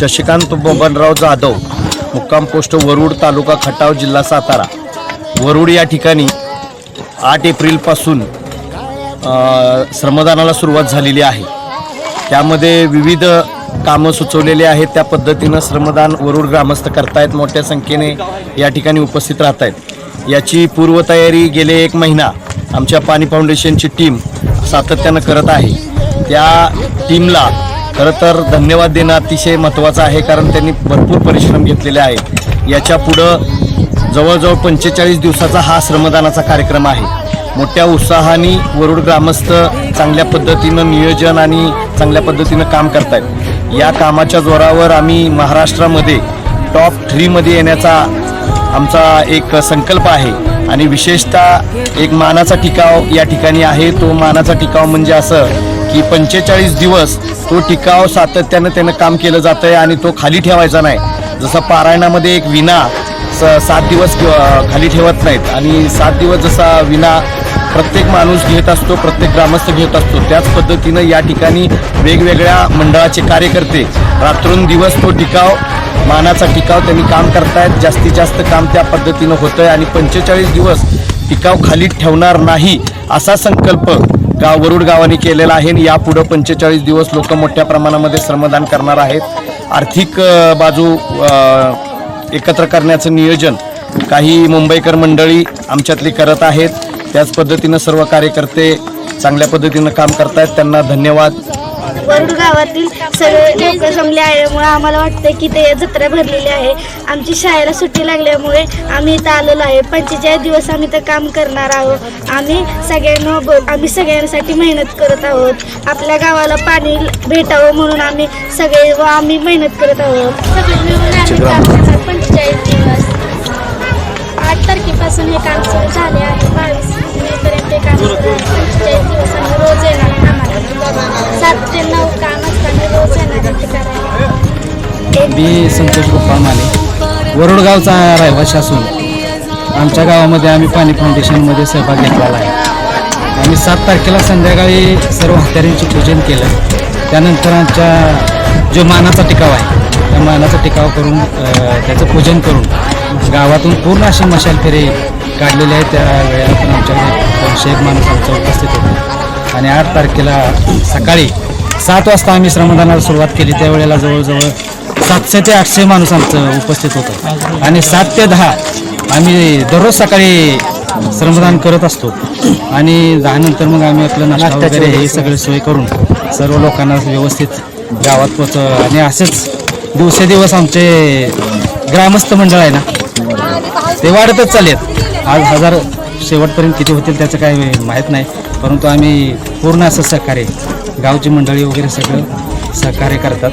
शशिकांत बबनराव जाधव मुक्काम पोस्ट वरुड तालुका खटाव जिल्हा सातारा. वरुड या ठिकाणी आठ एप्रिलपासून श्रमदानाला सुरुवात झालेली आहे. त्यामध्ये विविध कामं सुचवलेली आहेत. त्या पद्धतीनं श्रमदान वरुड ग्रामस्थ करतायत मोठ्या संख्येने या ठिकाणी उपस्थित राहत आहेत याची पूर्वतयारी गेले एक महिना आमच्या पाणी फाउंडेशनची टीम सातत्यानं करत आहे. त्या टीमला खरं तर धन्यवाद देणं अतिशय महत्त्वाचं आहे कारण त्यांनी भरपूर परिश्रम घेतलेले आहेत. याच्या पुढं जवळजवळ पंचेचाळीस दिवसाचा हा श्रमदानाचा कार्यक्रम आहे. मोठ्या उत्साहाने वरुड ग्रामस्थ चांगल्या पद्धतीनं नियोजन आणि चांगल्या पद्धतीनं काम करतायत. या कामाच्या जोरावर आम्ही महाराष्ट्रामध्ये टॉप थ्रीमध्ये येण्याचा आमचा एक संकल्प आहे. आणि विशेषतः एक मानाचा टिकाव या ठिकाणी आहे. तो मानाचा टिकाव म्हणजे असं की पंचेचाळीस दिवस तो टिकाव सातत्यानं त्यानं काम केलं जातं आहे आणि तो खाली ठेवायचा नाही. जसं पारायणामध्ये एक विना स सात दिवस खाली ठेवत नाहीत आणि सात दिवस जसा विना प्रत्येक माणूस घेत असतो प्रत्येक ग्रामस्थ घेत असतो त्याच पद्धतीनं या ठिकाणी वेगवेगळ्या मंडळाचे कार्यकर्ते रात्रंदिवस तो टिकाव मानाचा टिकाव त्यांनी काम करतायत. जास्तीत जास्त काम त्या पद्धतीनं होतं आहे आणि पंचेचाळीस दिवस टिकाव खाली ठेवणार नाही असा संकल्प गाव वरुड गावाने केलेला आहे आणि यापुढं पंचेचाळीस दिवस लोक मोठ्या प्रमाणामध्ये श्रमदान करणार आहेत. आर्थिक बाजू एकत्र करण्याचं नियोजन काही मुंबईकर मंडळी आमच्यातली करत आहेत. त्याच पद्धतीनं सर्व कार्यकर्ते चांगल्या पद्धतीनं काम करतायत. त्यांना धन्यवाद. वरुड गावातील सगळे लोक जमले आल्यामुळे आम्हाला वाटतं की ते जत्रा भरलेली आहे. आमची शाळेला सुट्टी लागल्यामुळे आम्ही इथं आलेलो आहे. पंचेचाळीस दिवस आम्ही इथं काम करणार आहोत. आम्ही सगळ्यांना आम्ही सगळ्यांसाठी मेहनत करत आहोत. आपल्या गावाला पाणी भेटावं म्हणून आम्ही सगळे व आम्ही मेहनत करत आहोत. सगळे मिळून आम्ही काम करणार. पंचेचाळीस दिवस. आठ तारखेपासून हे काम सुरू झाले आहे. बावीस. मी संतोष गोपाळ माने. वरुडगावचा रहिवासी असून आमच्या गावामध्ये आम्ही पाणी फाउंडेशनमध्ये सहभाग घेतलेला आहे. आम्ही सात तारखेला संध्याकाळी सर्व हत्यारींचे पूजन केलं. त्यानंतर आमच्या जो मानाचा टिकाव आहे त्या मानाचा टिकाव करून त्याचं पूजन करून गावातून पूर्ण अशी मशाल फेरी काढलेली आहे. त्या वेळेला पण आमच्याकडे शेख एक माणूस आमचा उपस्थित होता. आणि आठ तारखेला सकाळी सात वाजता आम्ही श्रमदानाला सुरुवात केली. त्यावेळेला जवळजवळ सातशे ते आठशे माणूस आमचं उपस्थित होतं. आणि सात ते दहा आम्ही दररोज सकाळी श्रमदान करत असतो. आणि दहानंतर मग आम्ही आपलं नाश्ता वगैरे हे सगळे सोय करून सर्व लोकांना व्यवस्थित गावात पोच आणि असेच दिवसेदिवस आमचे ग्रामस्थ मंडळ आहे ना ते वाढतच चालेत आज हजार शेवटपर्यंत किती होतील त्याचं काही माहीत नाही परंतु आम्ही पूर्ण असं सहकार्य गावची मंडळी वगैरे सगळं सहकार्य करतात.